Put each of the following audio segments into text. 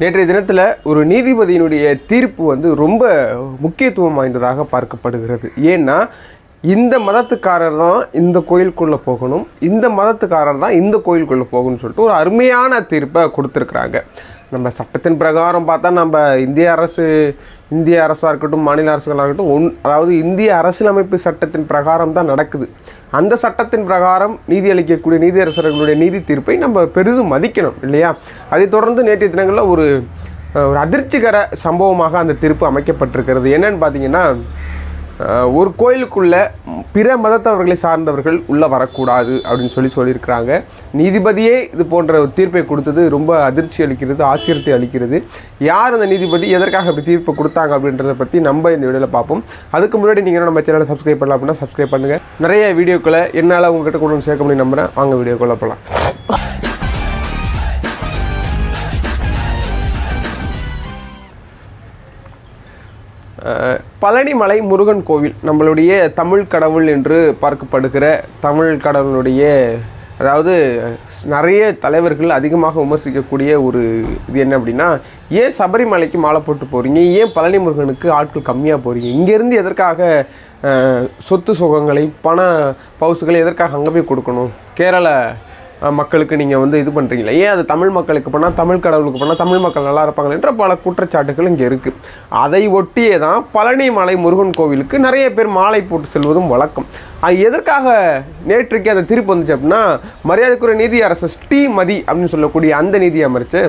நேற்றைய தினத்தில் ஒரு நீதிபதியினுடைய தீர்ப்பு வந்து ரொம்ப முக்கியத்துவம் வாய்ந்ததாக பார்க்கப்படுகிறது. ஏன்னா இந்த மதத்துக்காரர் தான் இந்த கோயிலுக்குள்ளே போகணும் இந்த மதத்துக்காரர் தான் இந்த கோயிலுக்குள்ளே போகணும்னு சொல்லிட்டு ஒரு அருமையான தீர்ப்பை கொடுத்துருக்குறாங்க. நம்ம சட்டத்தின் பிரகாரம் பார்த்தா நம்ம இந்திய அரசு இந்திய அரசாக இருக்கட்டும் மாநில அரசுகளாக இருக்கட்டும் ஒன் அதாவது இந்திய அரசியலமைப்பு சட்டத்தின் பிரகாரம் தான் நடக்குது. அந்த சட்டத்தின் பிரகாரம் நீதி அளிக்கக்கூடிய நீதியரசர்களுடைய நீதி தீர்ப்பை நம்ம பெரிதும் மதிக்கணும் இல்லையா? அதைத் தொடர்ந்து நேற்றைய தினங்களில் ஒரு ஒரு அதிர்ச்சிகர சம்பவமாக அந்த தீர்ப்பு அமைக்கப்பட்டிருக்கிறது. என்னன்னு பார்த்தீங்கன்னா ஒரு கோயிலுக்குள்ள பிற மதத்தவர்களை சார்ந்தவர்கள் உள்ளே வரக்கூடாது அப்படின்னு சொல்லி சொல்லியிருக்கிறாங்க. நீதிபதியே இது போன்ற ஒரு தீர்ப்பை கொடுத்தது ரொம்ப அதிர்ச்சி அளிக்கிறது ஆச்சரியத்தை அளிக்கிறது. யார் அந்த நீதிபதி? எதற்காக இப்படி தீர்ப்பு கொடுத்தாங்க அப்படின்றத பற்றி நம்ம இந்த வீடியோவில் பார்ப்போம். அதுக்கு முன்னாடி நீங்கள் நம்ம சேனலை சப்ஸ்கிரைப் பண்ணலாம் அப்படின்னா சப்ஸ்கிரைப் பண்ணுங்கள் நிறைய வீடியோக்களை என்னால் உங்ககிட்ட கொண்டு வந்து சேர்க்க முடியும் நம்புகிறேன் வாங்க வீடியோக்குள்ளே போகலாம் பழனிமலை முருகன் கோவில் நம்மளுடைய தமிழ் கடவுள் என்று பார்க்கப்படுகிற தமிழ் கடவுளுடைய அதாவது நிறைய தலைவர்கள் அதிகமாக விமர்சிக்கக்கூடிய ஒரு இது என்ன அப்படின்னா ஏன் சபரிமலைக்கு மாலை போட்டு போகிறீங்க ஏன் பழனி முருகனுக்கு ஆட்கள் கம்மியாக போகிறீங்க இங்கேருந்து எதற்காக சொத்து சுகங்களை பண பவுசுகளை எதற்காக அங்கே போய் கொடுக்கணும்? கேரள மக்களுக்கு நீங்கள் வந்து இது பண்ணுறீங்களா ஏன் அது தமிழ் மக்களுக்கு பண்ணால் தமிழ் கடவுளுக்கு பண்ணால் தமிழ் மக்கள் நல்லா இருப்பாங்க என்ற பல குற்றச்சாட்டுகள் இங்கே இருக்குது அதை ஒட்டியே தான் பழனி மலை முருகன் கோவிலுக்கு நிறைய பேர் மாலை போட்டு செல்வதும் வழக்கம். அது எதற்காக நேற்றுக்கு அந்த திருப்பி வந்துச்சு அப்படின்னா மரியாதைக்குரிய நீதி அரசு ஸ்ரீமதி அப்படின்னு சொல்லக்கூடிய அந்த நீதி அமைச்சு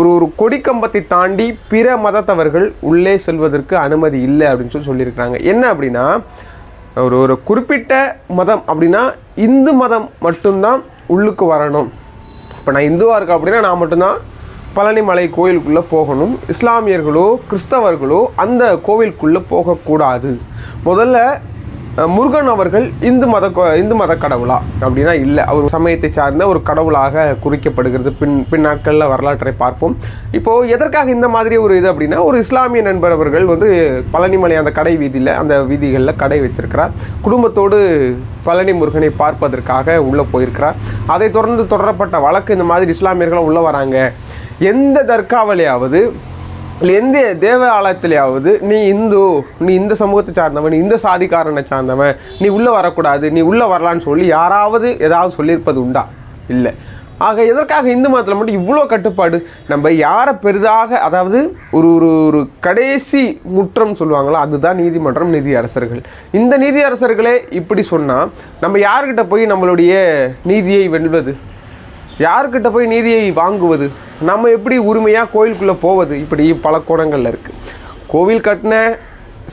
ஒரு ஒரு கொடிக்கம்பத்தை தாண்டி பிற மதத்தவர்கள் உள்ளே செல்வதற்கு அனுமதி இல்லை அப்படின்னு சொல்லி சொல்லியிருக்கிறாங்க. என்ன அப்படின்னா ஒரு ஒரு குறிப்பிட்ட மதம் அப்படின்னா இந்து மதம் மட்டும்தான் உள்ளுக்கு வரணும். இப்போ நான் இந்துவாக இருக்கேன் அப்படின்னா நான் மட்டும்தான் பழனிமலை கோயிலுக்குள்ளே போகணும். இஸ்லாமியர்களோ கிறிஸ்தவர்களோ அந்த கோவிலுக்குள்ளே போகக்கூடாது. முதல்ல முருகன் அவர்கள் இந்து மத இந்து மத கடவுளா அப்படின்னா இல்லை. அவர் சமயத்தை சார்ந்த ஒரு கடவுளாக குறிக்கப்படுகிறது. பின் பின் நாட்களில் வரலாற்றை பார்ப்போம். இப்போது எதற்காக இந்த மாதிரி ஒரு இது அப்படின்னா ஒரு இஸ்லாமிய நண்பர் அவர்கள் வந்து பழனிமலை அந்த கடை வீதியில் அந்த வீதிகளில் கடை வச்சிருக்கிறார் குடும்பத்தோடு பழனி முருகனை பார்ப்பதற்காக உள்ளே போயிருக்கிறார். அதை தொடர்ந்து தொடரப்பட்ட வழக்கு இந்த மாதிரி இஸ்லாமியர்களும் உள்ளே வராங்க. எந்த தர்காவிலையாவது எந்த தேவாலயத்திலேயாவது நீ இந்து நீ இந்த சமூகத்தை சார்ந்தவன் நீ இந்த சாதிக்காரனை சார்ந்தவன் நீ உள்ளே வரக்கூடாது நீ உள்ளே வரலான்னு சொல்லி யாராவது ஏதாவது சொல்லியிருப்பது உண்டா? இல்லை. ஆக எதற்காக இந்து மதத்தில் மட்டும் இவ்வளோ கட்டுப்பாடு? நம்ம யாரை பெரிதாக அதாவது ஒரு ஒரு ஒரு கடைசி முற்றம் சொல்லுவாங்களோ அதுதான் நீதிமன்றம் நீதி அரசர்கள் இந்த நீதி அரசர்களே இப்படி சொன்னால் நம்ம யார்கிட்ட போய் நம்மளுடைய நீதியை வெல்வது? யார்கிட்ட போய் நீதியை வாங்குவது? நம்ம எப்படி உரிமையாக கோயிலுக்குள்ளே போவது? இப்படி பல கோணங்களில் இருக்குது கோவில் கட்டின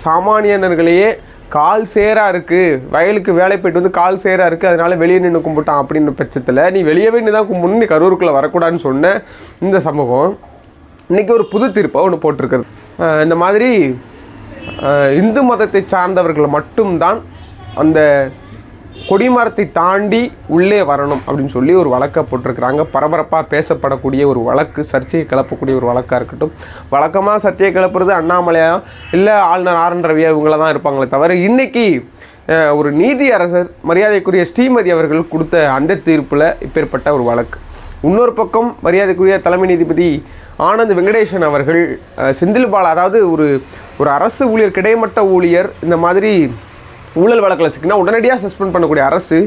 சாமானியனர்களையே கால் சேராக இருக்குது வயலுக்கு வேலை போயிட்டு வந்து கால் சேராக இருக்குது அதனால் வெளியே நின்று கும்பிட்டான் அப்படின்னு பட்சத்தில் நீ வெளியவே நின்று தான் கும்பிடணும் நீ கரூருக்குள்ளே வரக்கூடாதுன்னு சொன்ன இந்த சமூகம் இன்னைக்கு ஒரு புது தீர்ப்பை ஒன்று போட்டிருக்கிறது இந்த மாதிரி இந்து மதத்தை சார்ந்தவர்கள் மட்டும்தான் அந்த கொடிமரத்தை தாண்டி உள்ளே வரணும் அப்படின்னு சொல்லி ஒரு வழக்கை போட்டிருக்கிறாங்க. பரபரப்பாக பேசப்படக்கூடிய ஒரு வழக்கு சர்ச்சையை கிளப்பக்கூடிய ஒரு வழக்காக இருக்கட்டும். வழக்கமாக சர்ச்சையை கிளப்புறது அண்ணாமலையா? இல்லை ஆளுநர் ஆர் என் ரவியா இவங்கள தான் இருப்பாங்களே தவிர இன்றைக்கி ஒரு நீதி அரசர் மரியாதைக்குரிய ஸ்ரீமதி அவர்கள் கொடுத்த அந்த தீர்ப்பில் இப்பேற்பட்ட ஒரு வழக்கு. இன்னொரு பக்கம் மரியாதைக்குரிய தலைமை நீதிபதி ஆனந்த் வெங்கடேசன் அவர்கள் செந்தில்பால் செந்தில் பாலா அதாவது ஒரு ஒரு அரசு ஊழியர் கிடைமட்ட ஊழியர் இந்த மாதிரி ஊழல் வழக்கில் சிக்கினா உடனடியாக சஸ்பெண்ட் பண்ணக்கூடிய அரசு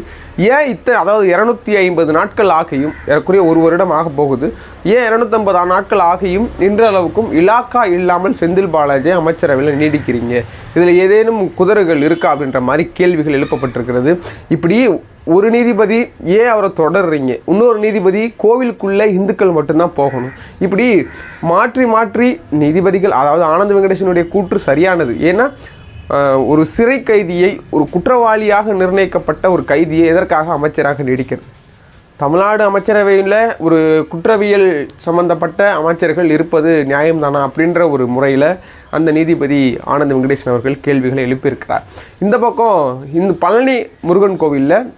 ஏன் இத்தனை அதாவது இரநூத்தி ஐம்பது நாட்கள் ஆகியும் ஏறக்குறைய ஒரு வருடம் ஆக போகுது. ஏன் இரநூத்தம்பது நாட்கள் ஆகியும் இன்றளவுக்கும் இலாக்கா இல்லாமல் செந்தில் பாலாஜி அமைச்சரவையில் நீடிக்கிறீங்க. இதில் ஏதேனும் குதிரைகள் இருக்கா அப்படின்ற மாதிரி கேள்விகள் எழுப்பப்பட்டிருக்கிறது. இப்படி ஒரு நீதிபதி ஏன் அவரை தொடர்றீங்க? இன்னொரு நீதிபதி கோவிலுக்குள்ளே இந்துக்கள் மட்டும்தான் போகணும். இப்படி மாற்றி மாற்றி நீதிபதிகள் அதாவது ஆனந்த வெங்கடேசனுடைய கூற்று சரியானது. ஏன்னா ஒரு சிறை கைதியை ஒரு குற்றவாளியாக நிர்ணயிக்கப்பட்ட ஒரு கைதியை எதற்காக அமைச்சராக நீடிக்கிறது? தமிழ்நாடு அமைச்சரவையில் ஒரு குற்றவியல் சம்பந்தப்பட்ட அமைச்சர்கள் இருப்பது நியாயம்தானா அப்படின்ற ஒரு முறையில் அந்த நீதிபதி ஆனந்த் வெங்கடேசன் அவர்கள் கேள்விகளை எழுப்பியிருக்கிறார். இந்த பக்கம் இந்த பழனி முருகன் கோவிலில்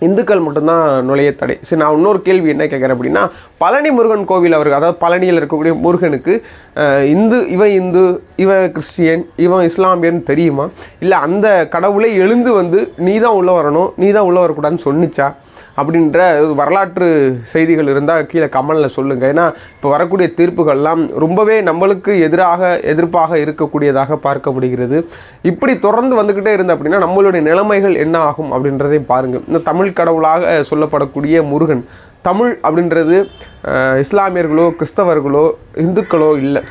இந்துக்கள் மட்டும்தான் நுழைய தடை. சரி நான் இன்னொரு கேள்வி என்ன கேட்குறேன் அப்படின்னா பழனி முருகன் கோவில் அவருக்கு அதாவது பழனியில் இருக்கக்கூடிய முருகனுக்கு இந்து இவன் இந்து இவன் கிறிஸ்டியன் இவன் இஸ்லாமியன் தெரியுமா? இல்லை அந்த கடவுளை எழுந்து வந்து நீ தான் உள்ளே வரணும் நீ தான் உள்ளே வரக்கூடாதுன்னு சொன்னிச்சா? அப்படின்ற வரலாற்று செய்திகள் இருந்தால் கீழே கமலில் சொல்லுங்கள் ஏன்னா இப்போ வரக்கூடிய தீர்ப்புகள்லாம் ரொம்பவே நம்மளுக்கு எதிராக எதிர்ப்பாக இருக்கக்கூடியதாக பார்க்கப்படுகிறது. இப்படி தொடர்ந்து வந்துக்கிட்டே இருந்து அப்படின்னா நம்மளுடைய நிலைமைகள் என்ன ஆகும் அப்படின்றதையும் பாருங்கள் இந்த தமிழ் கடவுளாக சொல்லப்படக்கூடிய முருகன் தமிழ் அப்படின்றது இஸ்லாமியர்களோ கிறிஸ்தவர்களோ இந்துக்களோ இல்லை.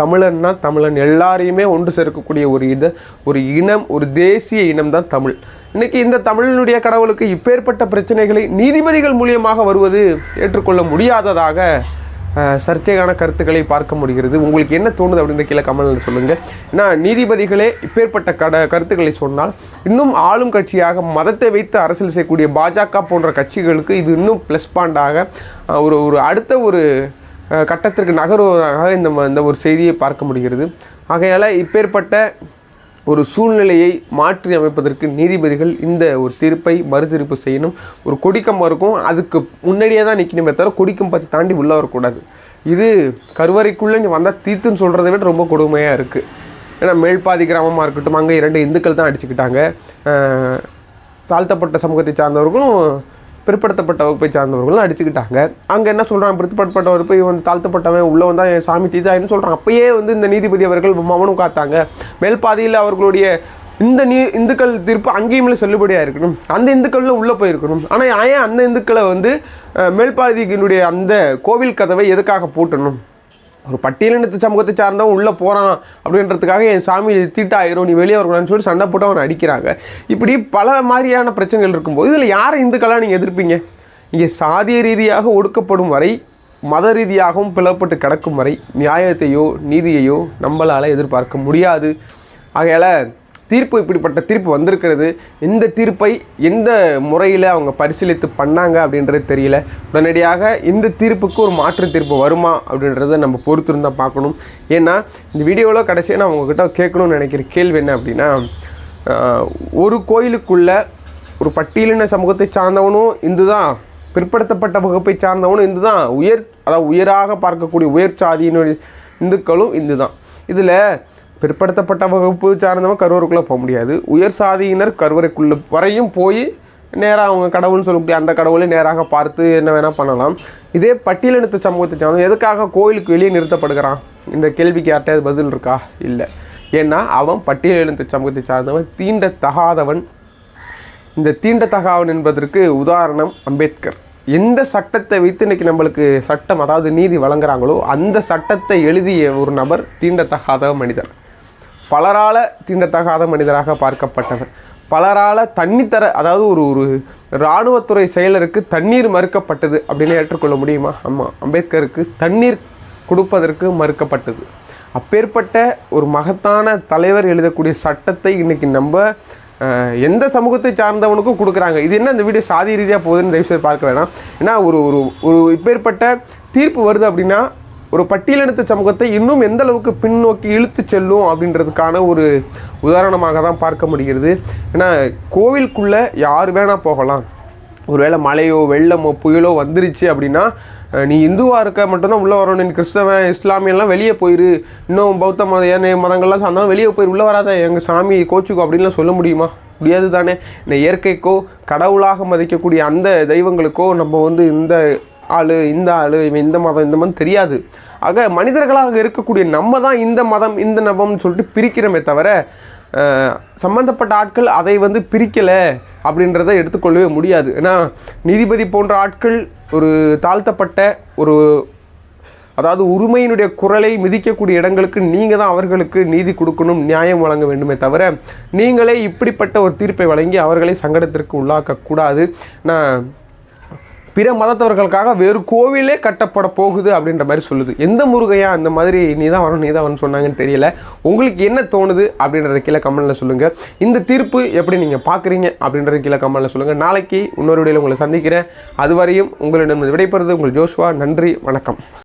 தமிழன்னா தமிழன். எல்லாரையுமே ஒன்று சேர்க்கக்கூடிய ஒரு இத ஒரு இனம் ஒரு தேசிய இனம் தான் தமிழ். இன்றைக்கி இந்த தமிழனுடைய கடவுளுக்கு இப்பேற்பட்ட பிரச்சனைகளை நீதிபதிகள் மூலியமாக வருவது ஏற்றுக்கொள்ள முடியாததாக சர்ச்சைக்கான சர்ச்சையான கருத்துக்களை பார்க்க முடிகிறது. உங்களுக்கு என்ன தோணுது அப்படின்ற கீழே கமலில் சொல்லுங்கள் ஏன்னா நீதிபதிகளே இப்பேற்பட்ட கட கருத்துக்களை சொன்னால் இன்னும் ஆளும் கட்சியாக மதத்தை வைத்து அரசியல் செய்யக்கூடிய பாஜக போன்ற கட்சிகளுக்கு இது இன்னும் ப்ளஸ் பாண்டாக ஒரு ஒரு அடுத்த ஒரு கட்டத்திற்கு நகர்வதாக இந்த ம- இந்த ஒரு செய்தியை பார்க்க முடிகிறது. ஆகையால் இப்பேற்பட்ட ஒரு சூழ்நிலையை மாற்றி அமைப்பதற்கு நீதிபதிகள் இந்த ஒரு தீர்ப்பை மறுதீர்ப்பு செய்யணும். ஒரு கொடிக்கம்பம் இருக்கும் அதுக்கு முன்னாடியே தான் நிற்கணுமே தவிர கொடிக்கம்பத்தை தாண்டி உள்ளே வரக்கூடாது. இது கருவறைக்குள்ளே நீ வந்தால் தீத்துன்னு சொல்கிறத விட ரொம்ப கொடுமையாக இருக்குது ஏன்னா மேல்பாதி கிராமமாக இருக்கட்டும் அங்கே இரண்டு இந்துக்கள் தான் அடிச்சுக்கிட்டாங்க. தாழ்த்தப்பட்ட சமூகத்தை சார்ந்தவர்களும் பிற்படுத்தப்பட்ட வகுப்பை சார்ந்தவர்களும் அடிச்சுக்கிட்டாங்க. அங்கே என்ன சொல்கிறாங்க பிற்படுத்தப்பட்ட வகுப்பை வந்து தாழ்த்தப்பட்டவன் உள்ளே வந்தால் என் சாமி தீதாயின்னு சொல்கிறாங்க அப்பயே வந்து இந்த நீதிபதி அவர்கள் மௌனம் காத்தாங்க. மேல்பாதியில் அவர்களுடைய இந்த நீ இந்துக்கள் தீர்ப்பு அங்கேயும் செல்லுபடியாக இருக்கணும். அந்த இந்துக்களில் உள்ளே போயிருக்கணும். ஆனால் ஏன் அந்த இந்துக்களை வந்து மேல்பாதியினுடைய அந்த கோவில் கதவை எதுக்காக பூட்டணும்? ஒரு பட்டியலினத்து சமூகத்தை சார்ந்தவன் உள்ளே போகிறான் அப்படின்றதுக்காக என் சாமி தீட்டாயிரும் நீ வெளியே வரக்கூடாதுன்னு சொல்லி சண்டை போட்டு அவனை அடிக்கிறாங்க. இப்படி பல மாதிரியான பிரச்சனைகள் இருக்கும்போது இதில் யாரை இந்துக்களாக நீங்கள் எதிர்ப்பீங்க? இங்கே சாதிய ரீதியாக ஒடுக்கப்படும் வரை மத ரீதியாகவும் பிளப்பட்டு கிடக்கும் வரை நியாயத்தையோ நீதியையோ நம்மளால் எதிர்பார்க்க முடியாது. ஆகையால் தீர்ப்பு இப்படிப்பட்ட தீர்ப்பு வந்திருக்கிறது. இந்த தீர்ப்பை எந்த முறையில் அவங்க பரிசீலித்து பண்ணாங்க அப்படின்றது தெரியல. உடனடியாக இந்த தீர்ப்புக்கு ஒரு மாற்று தீர்ப்பு வருமா அப்படின்றத நம்ம பொறுத்திருந்தால் பார்க்கணும். ஏன்னா இந்த வீடியோவில் கடைசியாக நான் உங்ககிட்ட கேட்கணும்னு நினைக்கிற கேள்வி என்ன அப்படின்னா ஒரு கோயிலுக்குள்ள ஒரு பட்டியலின சமூகத்தை சார்ந்தவனும் இந்து தான் பிற்படுத்தப்பட்ட வகுப்பை சார்ந்தவனும் இந்து தான் உயர் அதாவது உயராக பார்க்கக்கூடிய உயர் சாதியினுடைய இந்துக்களும் இந்து தான் இதில் பிற்படுத்தப்பட்ட வகுப்பு சார்ந்தவன் கருவறைக்குள்ளே போக முடியாது. உயர் சாதியினர் கருவறைக்குள்ளே வரையும் போய் நேராக அவங்க கடவுள்னு சொல்லக்கூடிய அந்த கடவுளை நேராக பார்த்து என்ன வேணால் பண்ணலாம். இதே பட்டியலினத்து சமூகத்தை சார்ந்த எதுக்காக கோயிலுக்கு வெளியே நிறுத்தப்படுகிறான்? இந்த கேள்விக்கு யார்கிட்டயாவது பதில் இருக்கா? இல்லை. ஏன்னா அவன் பட்டியலினத்து சமூகத்தை சார்ந்தவன் தீண்டத்தகாதவன். இந்த தீண்டத்தகாவன் என்பதற்கு உதாரணம் அம்பேத்கர். எந்த சட்டத்தை வைத்து இன்னைக்கு நம்மளுக்கு சட்டம் அதாவது நீதி வழங்குறாங்களோ அந்த சட்டத்தை எழுதிய ஒரு நபர் தீண்டத்தகாத மனிதர். பலரால் தீண்டத்தகாத மனிதராக பார்க்கப்பட்டவர். பலரால் தண்ணித்தர அதாவது ஒரு ஒரு இராணுவத்துறை செயலருக்கு தண்ணீர் மறுக்கப்பட்டது அப்படின்னு ஏற்றுக்கொள்ள முடியுமா? ஆமாம் அம்பேத்கருக்கு தண்ணீர் கொடுப்பதற்கு மறுக்கப்பட்டது. அப்பேற்பட்ட ஒரு மகத்தான தலைவர் எழுதக்கூடிய சட்டத்தை இன்றைக்கி நம்ம எந்த சமூகத்தை சார்ந்தவனுக்கும் கொடுக்குறாங்க. இது என்ன இந்த வீடியோ சாதி ரீதியாக போகுதுன்னு தயவுசெய்து பார்க்க வேணாம். ஏன்னா ஒரு ஒரு ஒரு இப்பேற்பட்ட தீர்ப்பு வருது அப்படின்னா ஒரு பட்டியலினத்து சமூகத்தை இன்னும் எந்த அளவுக்கு பின்னோக்கி இழுத்து செல்லும் அப்படின்றதுக்கான ஒரு உதாரணமாக தான் பார்க்க முடிகிறது. ஏன்னா கோவிலுக்குள்ளே யார் வேணால் போகலாம். ஒருவேளை மழையோ வெள்ளமோ புயலோ வந்துருச்சு அப்படின்னா நீ இந்துவாக இருக்க மட்டும்தான் உள்ளே வரணும். நீ கிறிஸ்தவன் இஸ்லாமியெல்லாம் வெளியே போயிரு. இன்னும் பௌத்த மத ஏனைய மதங்கள்லாம் சார்ந்தாலும் வெளியே போயிரு. உள்ளே வராத எங்கள் சாமி கோச்சுக்கோ அப்படின்லாம் சொல்ல முடியுமா? முடியாது தானே. இந்த இயற்கைக்கோ கடவுளாக மதிக்கக்கூடிய அந்த தெய்வங்களுக்கோ நம்ம வந்து இந்த ஆள் இந்த ஆள் இவன் இந்த மதம் இந்த மதம் தெரியாது. ஆக மனிதர்களாக இருக்கக்கூடிய நம்ம தான் இந்த மதம் இந்த நபம்னு சொல்லிட்டு பிரிக்கிறோமே தவிர சம்மந்தப்பட்ட சம்பந்தப்பட்ட ஆட்கள் அதை வந்து பிரிக்கலை அப்படின்றத எடுத்துக்கொள்ளவே முடியாது. ஏன்னா நீதிபதி போன்ற ஆட்கள் ஒரு தாழ்த்தப்பட்ட ஒரு அதாவது உரிமையினுடைய குரலை மிதிக்கக்கூடிய இடங்களுக்கு நீங்கள் தான் அவர்களுக்கு நீதி கொடுக்கணும் நியாயம் வழங்க வேண்டுமே தவிர நீங்களே இப்படிப்பட்ட ஒரு தீர்ப்பை வழங்கி அவர்களை சங்கடத்திற்கு உள்ளாக்கக்கூடாது. நான் பிற மதத்தவர்களுக்காக வேறு கோவிலே கட்டப்பட போகுது அப்படின்ற மாதிரி சொல்லுது. எந்த முருகையா அந்த மாதிரி நீ தான் வரணும் நீ தான் வரணும் சொன்னாங்கன்னு தெரியல. உங்களுக்கு என்ன தோணுது அப்படின்றத கீழே கமெண்ட்டில் சொல்லுங்கள் இந்த தீர்ப்பு எப்படி நீங்கள் பார்க்குறீங்க அப்படின்றத கீழே கமெண்ட்டில் சொல்லுங்கள் நாளைக்கு இன்னொரு வீடியோவில் உங்களை சந்திக்கிறேன். அதுவரையும் உங்களிடம் விடைபெறுவது உங்கள் ஜோஷ்வா. நன்றி வணக்கம்.